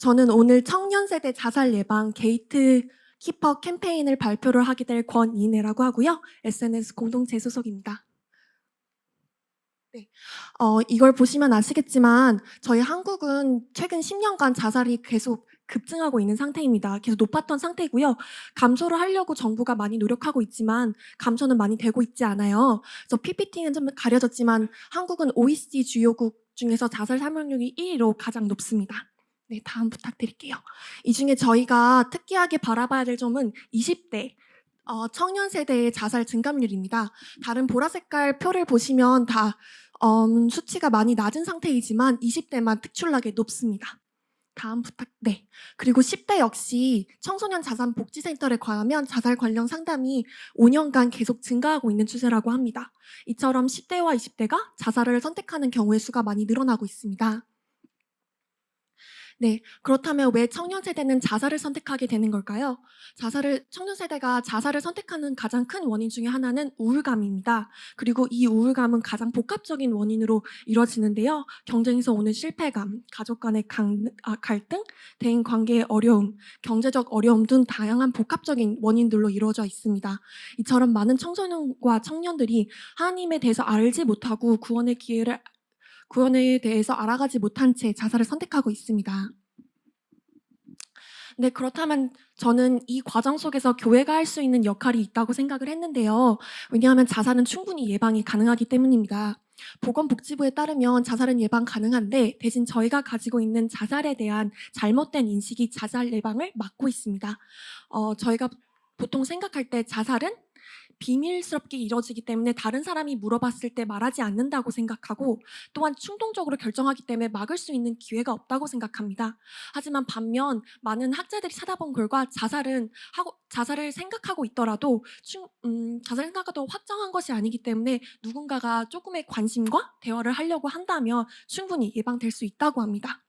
저는 오늘 청년 세대 자살 예방 게이트 키퍼 캠페인을 발표를 하게 될 권이내라고 하고요. SNS 공동체 소속입니다. 네. 어, 이걸 보시면 아시겠지만 저희 한국은 최근 10년간 자살이 계속 급증하고 있는 상태입니다. 계속 높았던 상태이고요. 감소를 하려고 정부가 많이 노력하고 있지만 감소는 많이 되고 있지 않아요. 그래서 PPT는 좀 가려졌지만 한국은 OECD 주요국 중에서 자살 사망률이 1위로 가장 높습니다. 네, 다음 부탁드릴게요. 이 중에 저희가 특이하게 바라봐야 될 점은 20대 어, 청년 세대의 자살 증감률입니다. 다른 보라 색깔 표를 보시면 다 음, 수치가 많이 낮은 상태이지만 20대만 특출나게 높습니다. 다음 부탁. 네. 그리고 10대 역시 청소년 자산 복지센터를 과하면 자살 관련 상담이 5년간 계속 증가하고 있는 추세라고 합니다. 이처럼 10대와 20대가 자살을 선택하는 경우의 수가 많이 늘어나고 있습니다. 네. 그렇다면 왜 청년 세대는 자살을 선택하게 되는 걸까요? 자살을 청년 세대가 자살을 선택하는 가장 큰 원인 중에 하나는 우울감입니다. 그리고 이 우울감은 가장 복합적인 원인으로 이루어지는데요. 경쟁에서 오는 실패감, 가족 간의 강, 아, 갈등, 대인 관계의 어려움, 경제적 어려움 등 다양한 복합적인 원인들로 이루어져 있습니다. 이처럼 많은 청소년과 청년들이 하나님에 대해서 알지 못하고 구원의 기회를 구원에 대해서 알아가지 못한 채 자살을 선택하고 있습니다. 네, 그렇다면 저는 이 과정 속에서 교회가 할 수 있는 역할이 있다고 생각을 했는데요. 왜냐하면 자살은 충분히 예방이 가능하기 때문입니다. 보건복지부에 따르면 자살은 예방 가능한데 대신 저희가 가지고 있는 자살에 대한 잘못된 인식이 자살 예방을 막고 있습니다. 어, 저희가 보통 생각할 때 자살은 비밀스럽게 이뤄지기 때문에 다른 사람이 물어봤을 때 말하지 않는다고 생각하고 또한 충동적으로 결정하기 때문에 막을 수 있는 기회가 없다고 생각합니다. 하지만 반면 많은 학자들이 찾아본 결과 자살은 하고 자살을 생각하고 있더라도 충, 음, 자살 생각도 확정한 것이 아니기 때문에 누군가가 조금의 관심과 대화를 하려고 한다면 충분히 예방될 수 있다고 합니다.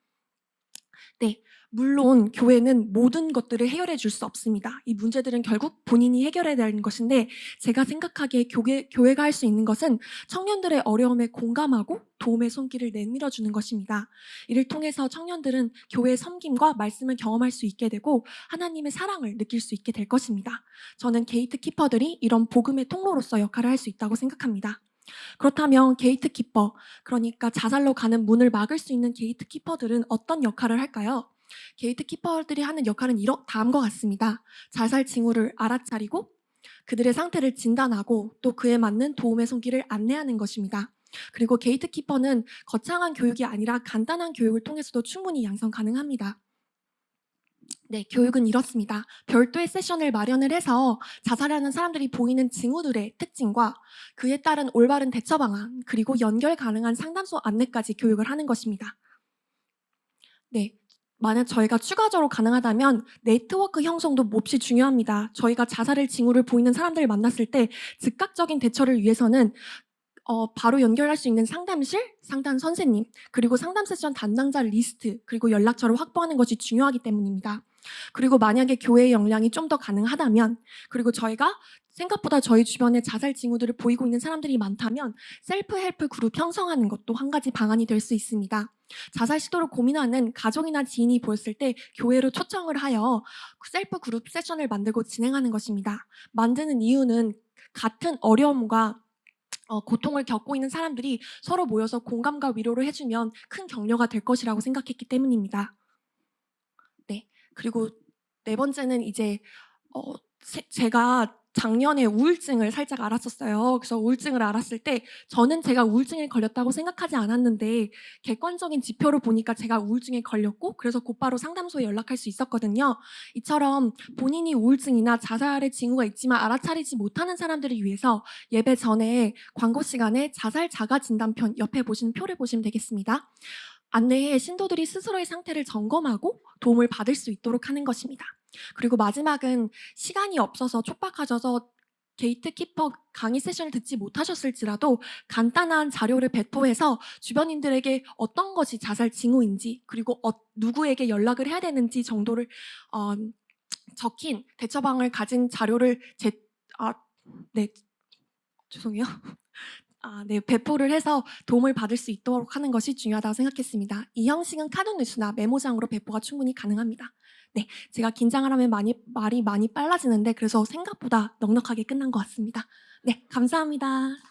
네. 물론 교회는 모든 것들을 해결해 줄 수 없습니다. 이 문제들은 결국 본인이 해결해야 되는 것인데 제가 생각하기에 교회, 교회가 할 수 있는 것은 청년들의 어려움에 공감하고 도움의 손길을 내밀어 주는 것입니다. 이를 통해서 청년들은 교회의 섬김과 말씀을 경험할 수 있게 되고 하나님의 사랑을 느낄 수 있게 될 것입니다. 저는 게이트 키퍼들이 이런 복음의 통로로서 역할을 할 수 있다고 생각합니다. 그렇다면 게이트키퍼, 그러니까 자살로 가는 문을 막을 수 있는 게이트키퍼들은 어떤 역할을 할까요? 게이트키퍼들이 하는 역할은 이런 다음과 같습니다. 자살 징후를 알아차리고 그들의 상태를 진단하고 또 그에 맞는 도움의 손길을 안내하는 것입니다. 그리고 게이트키퍼는 거창한 교육이 아니라 간단한 교육을 통해서도 충분히 양성 가능합니다. 네, 교육은 이렇습니다. 별도의 세션을 마련을 해서 자살하는 사람들이 보이는 징후들의 특징과 그에 따른 올바른 대처 방안, 그리고 연결 가능한 상담소 안내까지 교육을 하는 것입니다. 네, 만약 저희가 추가적으로 가능하다면 네트워크 형성도 몹시 중요합니다. 저희가 자살을 징후를 보이는 사람들을 만났을 때 즉각적인 대처를 위해서는 어, 바로 연결할 수 있는 상담실, 상담 선생님, 그리고 상담 세션 담당자 리스트, 그리고 연락처를 확보하는 것이 중요하기 때문입니다. 그리고 만약에 교회의 역량이 좀 더 가능하다면, 그리고 저희가 생각보다 저희 주변에 자살 징후들을 보이고 있는 사람들이 많다면 셀프 헬프 그룹 형성하는 것도 한 가지 방안이 될 수 있습니다. 자살 시도를 고민하는 가족이나 지인이 보였을 때 교회로 초청을 하여 셀프 그룹 세션을 만들고 진행하는 것입니다. 만드는 이유는 같은 어려움과 어, 고통을 겪고 있는 사람들이 서로 모여서 공감과 위로를 해주면 큰 격려가 될 것이라고 생각했기 때문입니다. 네. 그리고 네 번째는 이제 어, 세, 제가 작년에 우울증을 살짝 알았었어요. 그래서 우울증을 알았을 때 저는 제가 우울증에 걸렸다고 생각하지 않았는데 객관적인 지표로 보니까 제가 우울증에 걸렸고 그래서 곧바로 상담소에 연락할 수 있었거든요. 이처럼 본인이 우울증이나 자살의 징후가 있지만 알아차리지 못하는 사람들을 위해서 예배 전에 광고 시간에 자살 자가 진단편 옆에 보시는 표를 보시면 되겠습니다. 안내에 신도들이 스스로의 상태를 점검하고 도움을 받을 수 있도록 하는 것입니다. 그리고 마지막은 시간이 없어서 촉박하셔서 게이트키퍼 강의 세션을 듣지 못하셨을지라도 간단한 자료를 배포해서 주변인들에게 어떤 것이 자살 징후인지 그리고 어, 누구에게 연락을 해야 되는지 정도를 어, 적힌 대처방을 가진 자료를 제, 아, 네, 죄송해요. 아, 네, 배포를 해서 도움을 받을 수 있도록 하는 것이 중요하다고 생각했습니다. 이 형식은 카드 뉴스나 메모장으로 배포가 충분히 가능합니다. 네, 제가 긴장을 하면 많이, 말이 많이 빨라지는데 그래서 생각보다 넉넉하게 끝난 것 같습니다. 네, 감사합니다.